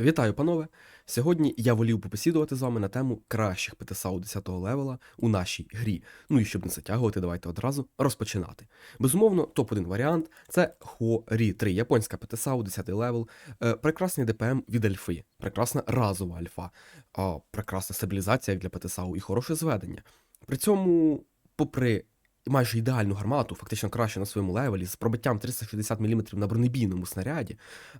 Вітаю, панове! Сьогодні я волів попосідувати з вами на тему кращих ПТСАУ 10-го левела у нашій грі. Ну і щоб не затягувати, давайте одразу розпочинати. Безумовно, топ-1 варіант це Хорі 3, японська ПТСАУ 10 левел, е, прекрасний ДПМ від альфи, прекрасна разова альфа, прекрасна стабілізація для ПТСАУ і хороше зведення. При цьому, попри майже ідеальну гармату, фактично краще на своєму левелі, з пробиттям 360 мм на бронебійному снаряді.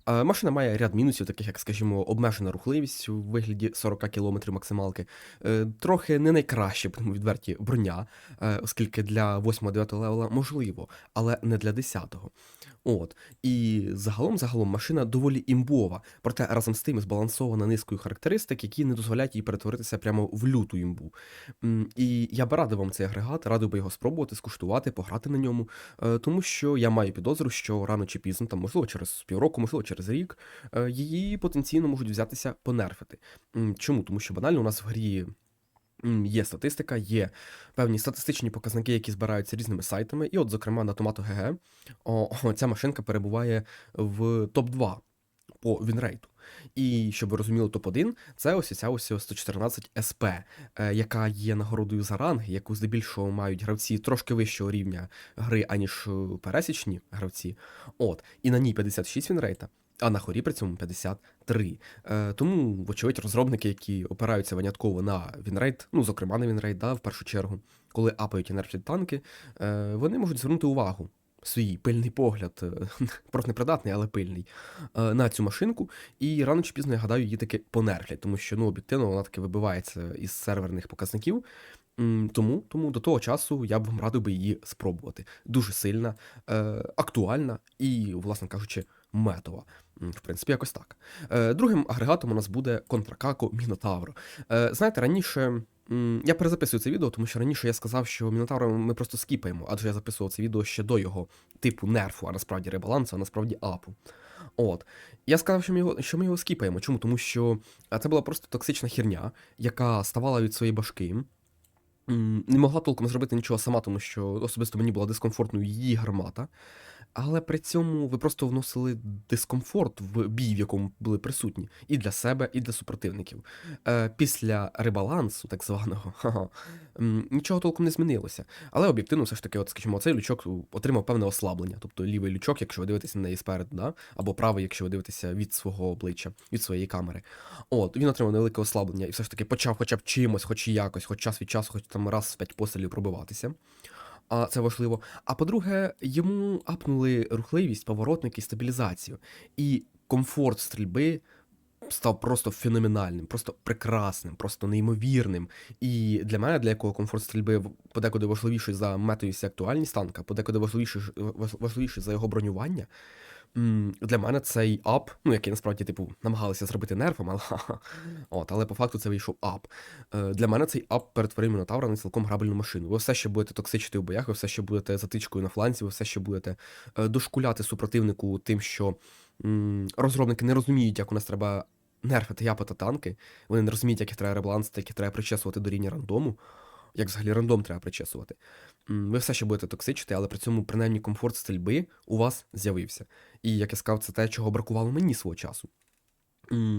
Е, Машина має ряд мінусів, таких як, скажімо, обмежена рухливість у вигляді 40 км максималки. Е, Трохи не найкраще, будемо відверті, броня, е, оскільки для 8-9 левела можливо, але не для 10-го. От. І загалом, загалом, машина доволі імбова, проте разом з тим збалансована низкою характеристик, які не дозволяють їй перетворитися прямо в люту імбу. І я би радив вам цей агрегат, радив би його спробувати, скуштувати, пограти на ньому, е, тому що я маю підозру, що рано чи пізно, там, можливо, через півроку, можливо, через рік, е, її потенційно можуть взятися понерфити. Чому? Тому що банально у нас в грі. Є статистика, є певні статистичні показники, які збираються різними сайтами. І, от, зокрема, на Tomato.gg о, ця машинка перебуває в топ-2 по вінрейту. І щоб ви розуміли, топ-1 це ось ця ось 114 СП, е, яка є нагородою за ранг, яку здебільшого мають гравці трошки вищого рівня гри, аніж е, пересічні гравці. От, і на ній 56 вінрейта, а на хорі при цьому 53. Е, тому, вочевидь, розробники, які опираються винятково на вінрейт, ну, зокрема на вінрейт, да, в першу чергу, коли апають і нерфлять танки, е, вони можуть звернути увагу. Свій пильний погляд, е, просто непридатний, але пильний, е, на цю машинку, і рано чи пізно, я гадаю, її таки понерфлять, тому що ну, об'єктивно вона таки вибивається із серверних показників. Тому, тому до того часу я б вам радив би її спробувати. Дуже сильна, е, актуальна і, власне кажучи, метова. В принципі, якось так. Е, Другим агрегатом у нас буде контракако Мінотавро. Е, Знаєте, раніше. Я перезаписую це відео, тому що раніше я сказав, що Мінотавра ми просто скіпаємо, адже я записував це відео ще до його типу нерфу, а насправді ребалансу, а насправді апу. От. Я сказав, що ми його, що ми його скіпаємо. Чому? Тому що це була просто токсична херня, яка ставала від своєї башки. Не могла толком зробити нічого сама, тому що особисто мені була дискомфортною її гармата. Але при цьому ви просто вносили дискомфорт в бій, в якому були присутні, і для себе, і для супротивників. Е, після ребалансу, так званого, ха-ха, нічого толком не змінилося. Але об'єктивно, все ж таки, от, скажімо, цей лючок отримав певне ослаблення. Тобто лівий лючок, якщо ви дивитеся на неї спереду, да? або правий, якщо ви дивитеся від свого обличчя, від своєї камери. От, він отримав невелике ослаблення і все ж таки почав хоча б чимось, хоч якось, хоч час від часу, хоч там раз в п'ять пострілів пробиватися. А це важливо. А по-друге, йому апнули рухливість, поворотники, стабілізацію. І комфорт стрільби став просто феноменальним, просто прекрасним, просто неймовірним. І для мене, для якого комфорт стрільби подекуди важливіший за метою, актуальність танка, подекуди важливіший, важливіший за його бронювання. Для мене цей ап, ну який насправді, типу, намагалися зробити нерфом, але, от, але по факту це вийшов ап. Е, Для мене цей ап перетворив Мінотавра на цілком грабельну машину. Ви все ще будете токсичити в боях, ви все ще будете затичкою на фланці, ви все ще будете е, дошкуляти супротивнику тим, що розробники не розуміють, як у нас треба нерфити япати танки. Вони не розуміють, як їх треба ребалансити, як їх треба причесувати до рівня рандому. Як взагалі рандом треба причесувати. Ви все ще будете токсичити, але при цьому принаймні комфорт стрільби у вас з'явився. І як я сказав, це те, чого бракувало мені свого часу.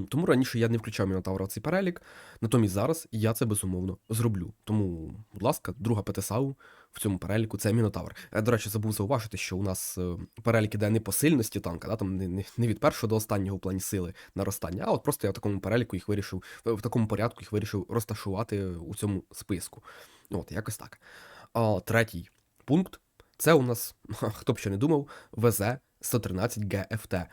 Тому раніше я не включав Мінотавра в цей перелік, натомість зараз я це безумовно зроблю. Тому, будь ласка, друга ПТСАУ в цьому переліку це Мінотавр. Е, До речі, забув зауважити, що у нас е, перелік іде не по сильності танка, да, там не, не, не від першого до останнього в плані сили наростання, а от просто я в такому переліку їх вирішив, в в такому порядку їх вирішив розташувати у цьому списку. От, якось так. А, третій пункт це у нас, хто б ще не думав, ВЗ 113 GFT.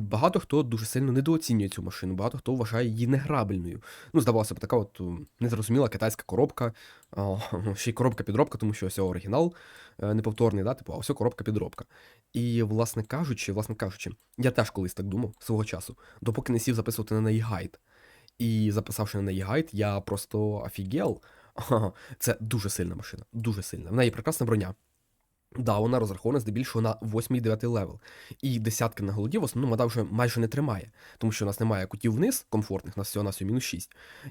Багато хто дуже сильно недооцінює цю машину, багато хто вважає її неграбельною. Ну, здавалося б, така от незрозуміла китайська коробка, ще й коробка-підробка, тому що ось оригінал е, неповторний, да, типу, а ось коробка-підробка. І, власне кажучи, власне кажучи, я теж колись так думав свого часу, допоки не сів записувати на неї гайд. І записавши на неї гайд, я просто офігел. Це дуже сильна машина, дуже сильна. В неї прекрасна броня. Да, вона розрахована здебільшого на 8 і 9 левел. І десятки на голоді в основному вода вже майже не тримає, тому що у нас немає кутів вниз комфортних, у нас всього на мінус 6.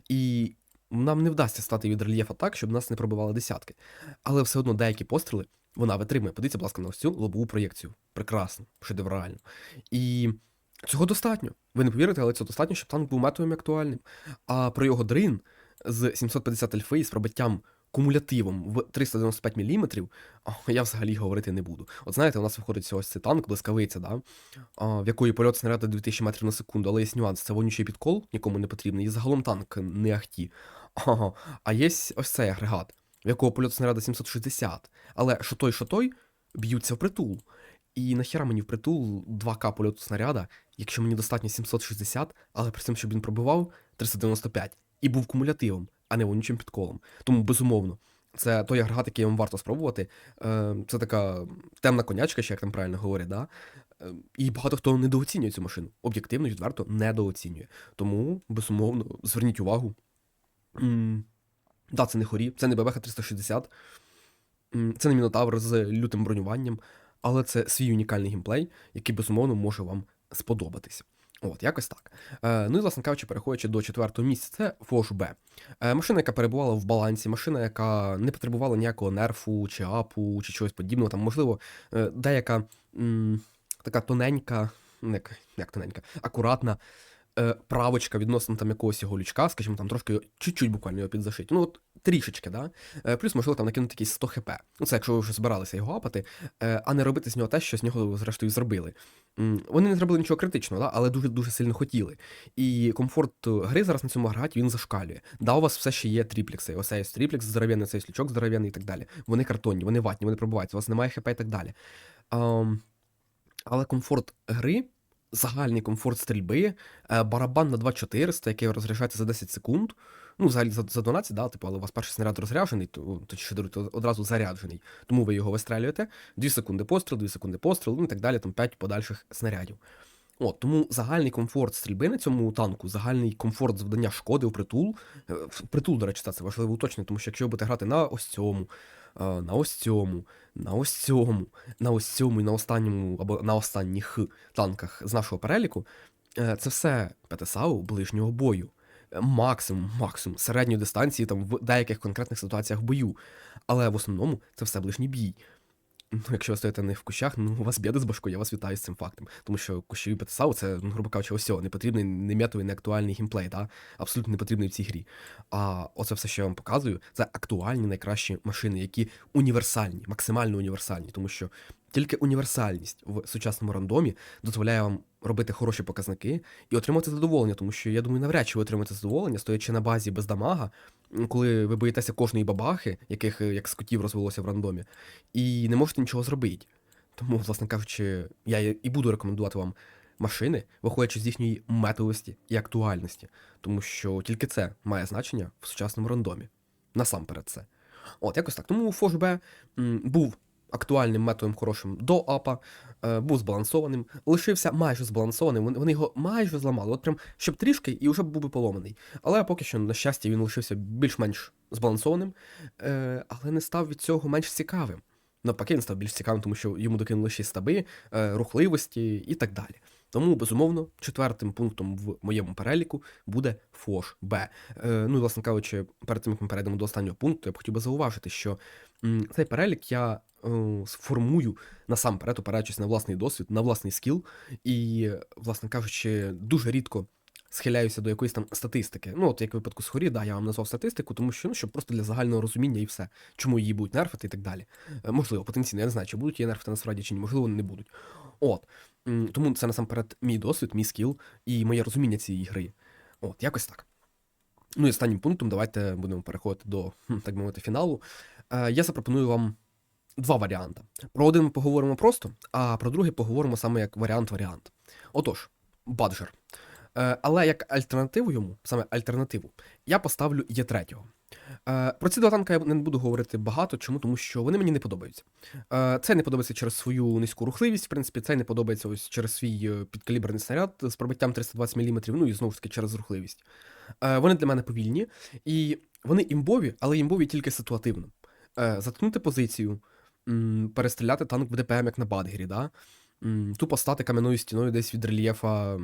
І нам не вдасться стати від рельєфа так, щоб нас не пробивали десятки. Але все одно деякі постріли вона витримує. Подивіться, будь ласка, на цю лобову проєкцію. Прекрасно, шедеврально. І Цього достатньо. Ви не повірите, але цього достатньо, щоб танк був метовим і актуальним. А про його дрин з 750 альфи з пробиттям кумулятивом в 395 мм, я взагалі говорити не буду. От знаєте, у нас виходить ось цей танк, блискавиця, да? в якої польот снаряду 2000 метрів на секунду, але є нюанс, це вонючий підкол, нікому не потрібний, і загалом танк не ахті. А є ось цей агрегат, в якого польот снаряду 760. Але що той, що той, б'ються впритул. І нахіра мені впритул 2К польоту снаряда, якщо мені достатньо 760, але при цьому, щоб він пробивав 395 і був кумулятивом, а не вонючим підколом. Тому, безумовно, це той агрегат, який вам варто спробувати. Е, Це така темна конячка, ще як там правильно говорять, да? Е, І багато хто недооцінює цю машину. Об'єктивно відверто недооцінює. Тому, безумовно, зверніть увагу. Да, це не хорі, це не ББХ 360, це не Мінотавр з лютим бронюванням, але це свій унікальний геймплей, який, безумовно, може вам сподобатись. От, якось так. Е, ну і, власне кажучи, переходячи до четвертого місця, це Фош Б. Е, машина, яка перебувала в балансі, машина, яка не потребувала ніякого нерфу, чи апу, чи чогось подібного. Там, можливо, е, деяка м, така тоненька, не як, як тоненька, акуратна е, правочка відносно там якогось його лючка, скажімо, там трошки чуть-чуть буквально його підзашити. Ну, от трішечки, да? Е, плюс, можливо, там накинути якісь 100 хп. Ну, це якщо ви вже збиралися його апати, е, а не робити з нього те, що з нього, зрештою, зробили. М, Вони не зробили нічого критичного, да? але дуже-дуже сильно хотіли. І комфорт гри зараз на цьому агрегаті він зашкалює. Да, у вас все ще є тріплекси. Ось цей тріплекс здоров'яний, цей лючок здоров'яний і так далі. Вони картонні, вони ватні, вони пробуваються, у вас немає хп і так далі. Ам, але комфорт гри загальний комфорт стрільби, е, барабан на 2400, який розряджається за 10 секунд. Ну, взагалі за, за 12, да, типу, але у вас перший снаряд розряджений, то точніше даруйте, одразу заряджений. Тому ви його вистрелюєте. 2 секунди постріл, 2 секунди постріл, ну і так далі, там 5 подальших снарядів. От, тому загальний комфорт стрільби на цьому танку, загальний комфорт завдання шкоди в притул. е, в Притул, до речі, це важливо уточнити, тому що якщо ви будете грати на ось цьому, на ось цьому, на ось цьому, на ось цьому і на останньому або на останніх танках з нашого переліку, е, це все ПТСАУ ближнього бою. Максимум, максимум середньої дистанції там в деяких конкретних ситуаціях бою. Але в основному це все ближній бій. Ну, якщо ви стоїте не в кущах, ну у вас біди з башкою, я вас вітаю з цим фактом. Тому що кущові ПТСАУ це, ну, грубо кажучи, ось не потрібний, не м'ятовий, не актуальний гімплей, та? абсолютно не потрібний в цій грі. А оце все, що я вам показую, це актуальні найкращі машини, які універсальні, максимально універсальні, тому що тільки універсальність в сучасному рандомі дозволяє вам робити хороші показники і отримати задоволення, тому що я думаю, навряд чи ви отримаєте задоволення, стоячи на базі без дамага, коли ви боїтеся кожної бабахи, яких е, як скотів розвелося в рандомі, і не можете нічого зробити. Тому, власне кажучи, я і буду рекомендувати вам машини, виходячи з їхньої метовості і актуальності, тому що тільки це має значення в сучасному рандомі. Насамперед це. От, якось так. Тому Фош Б був актуальним методом хорошим до апа, е, був збалансованим, лишився майже збалансованим. Вони, його майже зламали. От прям щоб трішки і вже був би поломаний. Але поки що, на щастя, він лишився більш-менш збалансованим, е, але не став від цього менш цікавим. Навпаки, він став більш цікавим, тому що йому докинули ще стаби, е, рухливості і так далі. Тому, безумовно, четвертим пунктом в моєму переліку буде Фош Б. Ну і, власне кажучи, перед тим, як ми перейдемо до останнього пункту, я б хотів би зауважити, що цей перелік я сформую насамперед, опираючись на власний досвід, на власний скіл, і, власне кажучи, дуже рідко схиляюся до якоїсь там статистики. Ну, от як в випадку з хорі, да, я вам назвав статистику, тому що ну, щоб просто для загального розуміння і все, чому її будуть нерфити і так далі. Е, можливо, потенційно, я не знаю, чи будуть її нерфити насправді чи ні, можливо, не будуть. От. Тому це насамперед мій досвід, мій скіл і моє розуміння цієї гри. От, якось так. Ну і останнім пунктом давайте будемо переходити до, так мовити, фіналу. Е, я запропоную вам два варіанти. Про один ми поговоримо просто, а про другий поговоримо саме як варіант-варіант. Отож, баджер. Е, але як альтернативу йому, саме альтернативу, я поставлю Є3. Е, Про ці два танка я не буду говорити багато, чому, тому що вони мені не подобаються. Е, Цей не подобається через свою низьку рухливість, в принципі, цей не подобається ось через свій підкаліберний снаряд з пробиттям 320 мм, ну і знову ж таки через рухливість. Вони для мене повільні, і вони імбові, але імбові тільки ситуативно. Заткнути позицію, перестріляти танк в ДПМ, як на Бадгері, да? Тупо стати кам'яною стіною десь від рельєфа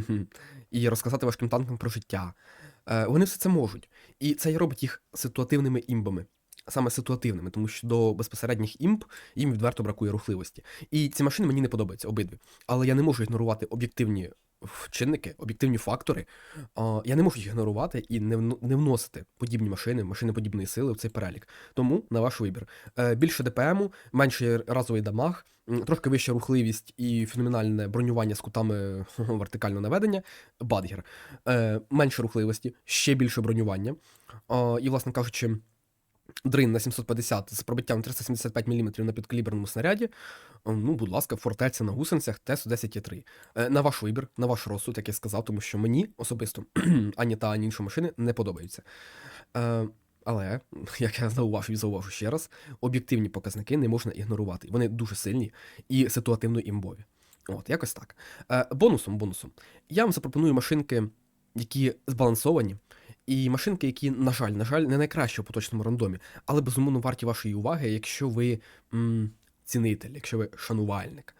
і розказати важким танкам про життя. Е, Вони все це можуть. І це і робить їх ситуативними імбами. Саме ситуативними, тому що до безпосередніх імп їм відверто бракує рухливості. І ці машини мені не подобаються обидві. Але я не можу ігнорувати об'єктивні чинники, об'єктивні фактори. Я не можу їх ігнорувати і не вносити подібні машини, машини подібної сили в цей перелік. Тому на ваш вибір. Е, Більше ДПМу, менший разовий дамаг, трошки вища рухливість і феноменальне бронювання з кутами вертикального наведення, бадгер. Е, Менше рухливості, ще більше бронювання. І, власне кажучи, Дрин на 750 з пробиттям 375 мм на підкаліберному снаряді. Ну, будь ласка, фортеця на гусеницях Т-110Е3. Е, На ваш вибір, на ваш розсуд, як я сказав, тому що мені особисто ані та, ані інші машини не подобаються. Е, але, як я зауважу і зауважу ще раз, об'єктивні показники не можна ігнорувати. Вони дуже сильні і ситуативно імбові. От, якось так. Е, бонусом, бонусом. Я вам запропоную машинки, які збалансовані, і машинки, які, на жаль, на жаль, не найкраще у поточному рандомі, але безумовно варті вашої уваги, якщо ви м, цінитель, якщо ви шанувальник.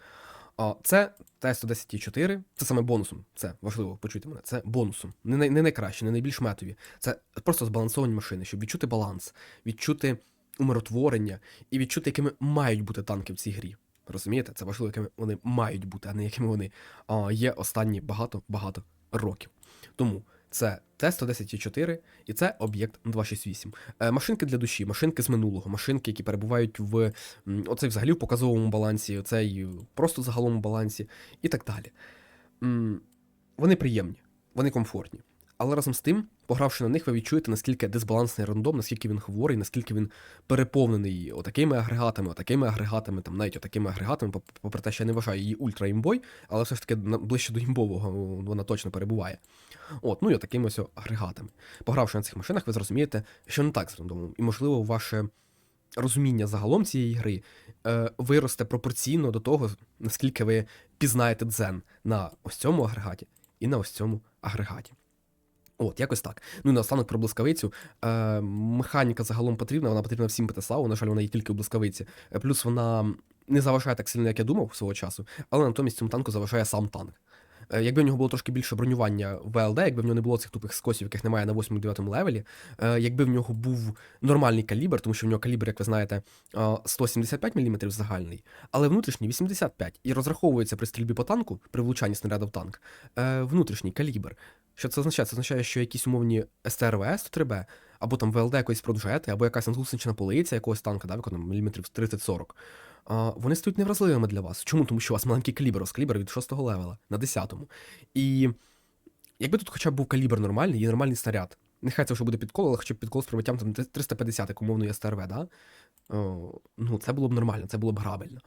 Це Т-110-4, це саме бонусом. Це важливо, почуйте мене. Це бонусом. Не, най- не найкраще, не найбільш метові. Це просто збалансовані машини, щоб відчути баланс, відчути умиротворення і відчути, якими мають бути танки в цій грі. Розумієте? Це важливо, якими вони мають бути, а не якими вони а, є останні багато-багато років. Тому це Т-110-4 і це об'єкт 268. Е, машинки для душі, машинки з минулого, машинки, які перебувають в оцей взагалі в показовому балансі, оцей просто загалом балансі і так далі. Вони приємні, вони комфортні. Але разом з тим, погравши на них, ви відчуєте, наскільки дисбалансний рандом, наскільки він хворий, наскільки він переповнений отакими агрегатами, отакими агрегатами, там навіть отакими агрегатами, попри те, що я не вважаю її ультра імбой, але все ж таки ближче до імбового вона точно перебуває. От, ну і такими ось агрегатами. Погравши на цих машинах, ви зрозумієте, що не так з рандомом. І, можливо, ваше розуміння загалом цієї гри е, виросте пропорційно до того, наскільки ви пізнаєте дзен на ось цьому агрегаті і на ось цьому агрегаті. От, якось так. Ну і наостанок про блискавицю. Е, механіка загалом потрібна, вона потрібна всім ПТСАУ, на жаль, вона є тільки у блискавиці. Е, Плюс вона не заважає так сильно, як я думав свого часу, але натомість цьому танку заважає сам танк. Е, Якби в нього було трошки більше бронювання в ВЛД, якби в нього не було цих тупих скосів, яких немає на 8-9 левелі, е, якби в нього був нормальний калібр, тому що в нього калібр, як ви знаєте, е, 175 мм загальний, але внутрішній 85 і розраховується при стрільбі по танку, при влучанні снаряду в танк, е, внутрішній калібр. Що це означає? Це означає, що якісь умовні СТРВС 103Б, або там ВЛД якоїсь проджети, або якась надгусенична полиця якогось танка, да, там міліметрів 30-40. А, вони стають невразливими для вас. Чому? Тому що у вас маленький калібр, калібр від 6-го левела на 10-му. І якби тут хоча б був калібр нормальний і нормальний снаряд. Нехай це вже буде підкол, але хоча б підкол з пробиттям там 350, як умовно СТРВ, да? О, ну, це було б нормально, це було б грабельно.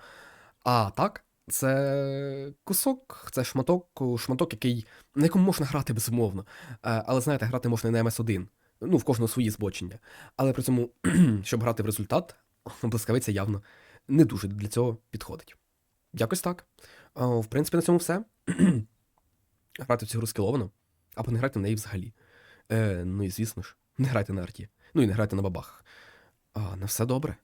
А так, це кусок, це шматок, шматок, який, на якому можна грати безумовно. Е, Але знаєте, грати можна і на МС1. Ну, в кожного свої збочення. Але при цьому, щоб грати в результат, блискавиця явно не дуже для цього підходить. Якось так. Е, В принципі, на цьому все. Грати в цю гру скіловано, або не грати в неї взагалі. Е, Ну і звісно ж, не грайте на арті. Ну і не грайте на бабахах. А, на все добре.